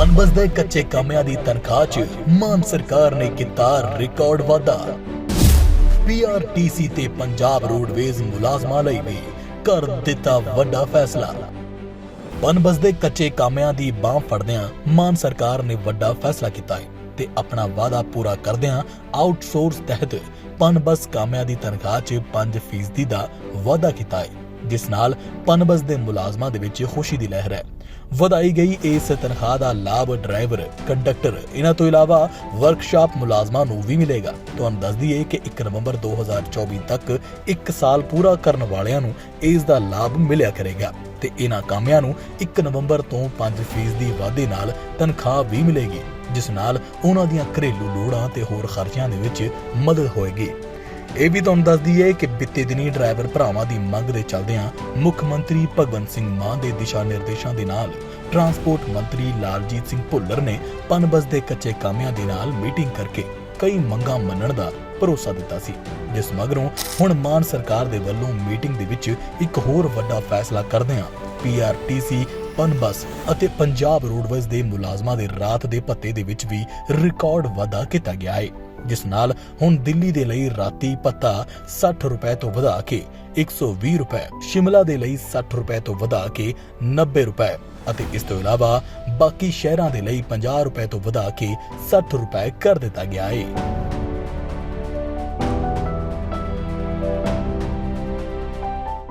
ਪਨਬਸ ਕੱਚੇ ਕਾਮਿਆਂ ਦੀ ਤਨਖਾਹ 'ਚ ਮਾਨ ਸਰਕਾਰ ਨੇ ਕੀਤਾ ਰਿਕਾਰਡ ਵਾਧਾ ਪੀਆਰਟੀਸੀ ਤੇ ਪੰਜਾਬ ਰੋਡਵੇਜ਼ ਮੁਲਾਜ਼ਮਾਂ ਲਈ ਵੀ ਕਰ ਦਿੱਤਾ ਵੱਡਾ ਫੈਸਲਾ। ਪਨਬਸ ਦੇ ਕੱਚੇ ਕਾਮਿਆਂ ਦੀ ਬਾਹ ਫੜਦਿਆਂ ਮਾਨ ਸਰਕਾਰ ਨੇ ਵੱਡਾ ਫੈਸਲਾ ਕੀਤਾ ਹੈ ਤੇ ਆਪਣਾ ਵਾਅਦਾ ਪੂਰਾ ਕਰਦਿਆਂ ਆਊਟਸੋਰਸ ਤਹਿਤ ਪਨਬਸ ਕਾਮਿਆਂ ਦੀ ਤਨਖਾਹ 'ਚ 5% ਦਾ ਵਾਅਦਾ ਕੀਤਾ ਹੈ। ਜਿਸ ਨਾਲ ਪਨਬਸ ਦੇ ਮੁਲਾਜ਼ਮਾਂ ਦੇ ਵਿੱਚ ਖੁਸ਼ੀ ਦੀ ਲਹਿਰ ਹੈ। ਵਧਾਈ ਗਈ ਇਸ ਤਨਖਾਹ ਦਾ ਲਾਭ ਡਰਾਈਵਰ, ਕੰਡਕਟਰ ਇਹਨਾਂ ਤੋਂ ਇਲਾਵਾ ਵਰਕਸ਼ਾਪ ਮੁਲਾਜ਼ਮਾਂ ਨੂੰ ਵੀ ਮਿਲੇਗਾ। ਤੁਹਾਨੂੰ ਦੱਸ ਦਈਏ ਕਿ 1 ਨਵੰਬਰ 2024 ਤੱਕ 1 ਸਾਲ ਪੂਰਾ ਕਰਨ ਵਾਲਿਆਂ ਨੂੰ ਇਸ ਦਾ ਲਾਭ ਮਿਲਿਆ ਕਰੇਗਾ ਤੇ ਇਹਨਾਂ ਕਾਮਿਆਂ ਨੂੰ 1 ਨਵੰਬਰ ਤੋਂ 5% ਦੀ ਵਾਧੇ ਨਾਲ ਤਨਖਾਹ ਵੀ ਮਿਲੇਗੀ, ਜਿਸ ਨਾਲ ਉਹਨਾਂ ਦੀਆਂ ਘਰੇਲੂ ਲੋੜਾਂ ਤੇ ਹੋਰ ਖਰਚਿਆਂ ਦੇ ਵਿੱਚ ਮਦਦ ਹੋਏਗੀ। ਇਹ ਵੀ ਤੁਹਾਨੂੰ ਦੱਸ ਦਈਏ ਕਿ ਬਿੱਤੇ ਦਿਨੀ ਡਰਾਈਵਰ ਭਰਾਵਾਂ ਦੀ ਮੰਗ ਦੇ ਚੱਲਦਿਆਂ ਮੁੱਖ ਮੰਤਰੀ ਭਗਵੰਤ ਸਿੰਘ ਮਾਨ ਦੇ ਦਿਸ਼ਾ ਨਿਰਦੇਸ਼ਾਂ ਦੇ ਨਾਲ ਟਰਾਂਸਪੋਰਟ ਮੰਤਰੀ ਲਾਲਜੀਤ ਸਿੰਘ ਭੁੱਲਰ ਨੇ ਪਨਬਸ ਦੇ ਕੱਚੇ ਕਾਮਿਆਂ ਦੇ ਨਾਲ ਮੀਟਿੰਗ ਕਰਕੇ ਕਈ ਮੰਗਾਂ ਮੰਨਣ ਦਾ ਭਰੋਸਾ ਦਿੱਤਾ ਸੀ, ਜਿਸ ਮਗਰੋਂ ਹੁਣ ਮਾਨ ਸਰਕਾਰ ਦੇ ਵੱਲੋਂ ਮੀਟਿੰਗ ਦੇ ਵਿੱਚ ਇੱਕ ਹੋਰ ਵੱਡਾ ਫੈਸਲਾ ਕਰਦਿਆਂ ਪੀਆਰਟੀਸੀ ਪਨਬਸ ਅਤੇ ਪੰਜਾਬ ਰੋਡਵੇਜ਼ ਦੇ ਮੁਲਾਜ਼ਮਾਂ ਦੇ ਰਾਤ ਦੇ ਭੱਤੇ ਦੇ ਵਿੱਚ ਵੀ ਰਿਕਾਰਡ ਵਾਧਾ ਕੀਤਾ ਗਿਆ ਹੈ। ਜਿਸ ਨਾਲ ਹੁਣ ਦਿੱਲੀ ਦੇ ਲਈ ਰਾਤੀ ਭੱਤਾ 60 ਰੁਪਏ ਤੋਂ ਵਧਾ ਕੇ 120 ਰੁਪਏ, ਸ਼ਿਮਲਾ ਦੇ ਲਈ 60 ਰੁਪਏ ਤੋਂ ਵਧਾ ਕੇ 90 ਰੁਪਏ ਅਤੇ ਇਸ ਤੋਂ ਇਲਾਵਾ ਬਾਕੀ ਸ਼ਹਿਰਾਂ ਦੇ ਲਈ 50 ਰੁਪਏ ਤੋਂ ਵਧਾ ਕੇ 60 ਰੁਪਏ ਕਰ ਦਿੱਤਾ ਗਿਆ ਹੈ